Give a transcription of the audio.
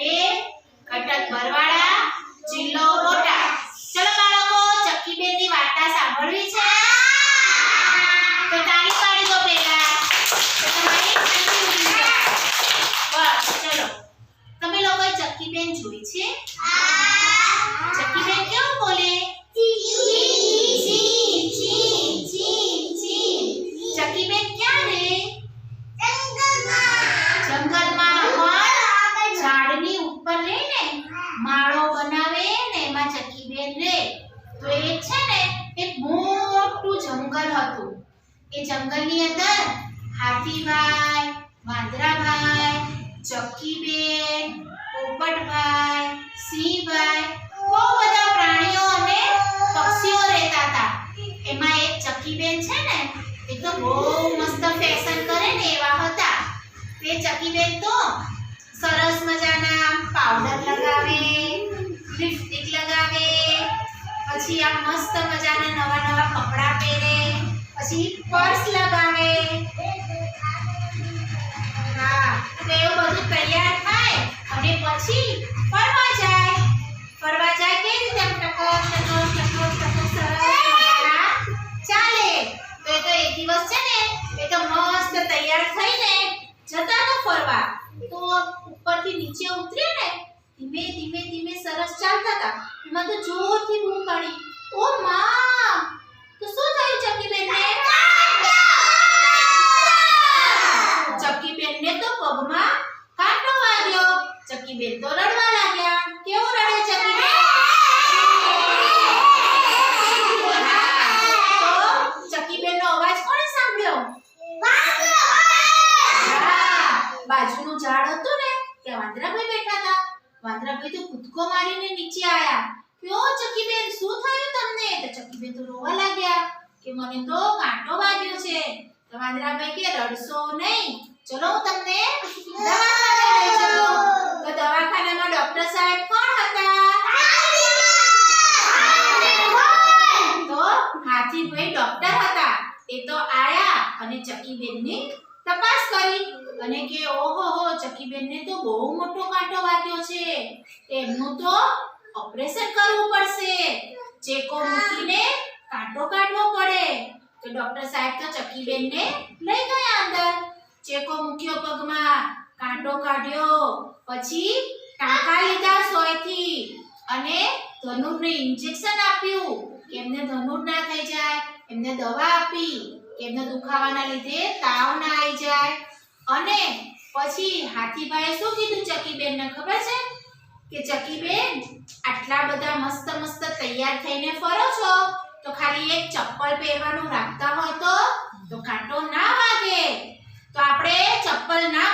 બે કટક બરવાડા જિલ્લો બોટાદ ચલો બાળકો ચક્કીબેનની વાર્તા સાંભળવી છે. તો તાળી પાડી પહેલા. બસ, ચલો. તમે લોકો ચક્કીબેન જોઈ છે? ચક્કીબેન કેવું બોલે. ચક્કીબેન ક્યાં રહે જંગલમાં પણ ઝાડની ઉપર રહે ને માળો બનાવે ને એમાં ચક્કીબેન રહે તો એ છે ને એક મોટું જંગલ હતું. એ જંગલની અંદર હાથીભાઈ, વાંદરાભાઈ ચક્કીબેન પોપટભાઈ, સિંહભાઈ, બહુ બધા પ્રાણીઓ અને પક્ષીઓ રહેતા હતા. એમાં એક ચક્કીબેન છે ને, એ તો બહુ મસ્ત ફેશન કરે ને એવા હતા. તે ચક્કીબેન તો સરસ મજાના પાવડર લગાવે લિપસ્ટિક લગાવે, પછી આમ મસ્ત મજાના નવા નવા કપડાં પહેરે પછી પર્સ લગાવે. હા, તો એવું બધું તૈયાર થાય. અને પછી ફરવા જાય. ફરવા જાય કેવી રીતે? ટકો ટકો ટકો ટકો સરસ ચાલે. તો એ તો એક દિવસ છે ને, એ તો મસ્ત તૈયાર થઈને જતા તો ફરવા. તો ઉપરથી નીચે ઉતર્યા ને, ધીમે ધીમે ધીમે સરસ ચાલતા હતા. એમાં તો જોરથી બૂમ પાડી. ઓ માં તો શું થયું ચક્કીબેનને ચક્કીબેનને તો પગમાં કાંટો વાગ્યો. ચક્કીબેન તો રડવા લાગ્યા. કેવું રડે ચક્કીબેન હા, તો ચક્કીબેનનો અવાજ કોણે સાંભળ્યો? બાજુનું ઝાડ હતું ને ત્યાં વાંદરાભાઈ બેઠા હતા. વાંદરાભાઈ તો કૂદકો મારીને નીચે આવ્યા કયો ચકીબેન શું થયું તમને? તો ચક્કીબેન તો રોવા લાગ્યા કે મને તો કાંટો વાગ્યો છે. તો વાંદરાભાઈ કે રડશો નહીં. ચલો હું તમને તો દવાખાનામાં ડોક્ટર સાહેબ કોણ હતા? તો હાથીભાઈ ડોક્ટર હતા. એ તો આયા અને ચકીબેનની તપાસ કરી અને કે, ઓહો હો, ચકીબેનને તો બહુ મોટો કાંટો વાગ્યો છે. એમનું તો ઓપરેશન કરવું પડશે. ચેકો મૂકીને કાંટો કાઢવો પડે. તો ડોક્ટર સાહેબ તો ચકીબેનને લઈ ગયા. ચેકો મૂક્યો પગમાં. કાંટો કાઢ્યો. પછી ટાંકા લીધા સોયથી. અને ધનુરને ઇન્જેક્શન આપ્યું. કે એમને ધનુર ના થઈ જાય, એમને દવા આપી, કે એમને દુખાવાના લીધે તાવ ના આવી જાય. અને પછી હાથીભાઈએ શું કીધું ચકીબેનને ખબર છે? કે ચકીબેન, આટલા બધા મસ્ત મસ્ત તૈયાર થઈને ફરો છો. તો ખાલી એક ચપ્પલ પહેરવાનું રાખતા હોય તો તો કાંટો ના વાગે. તો આપણે ચપ્પલ ના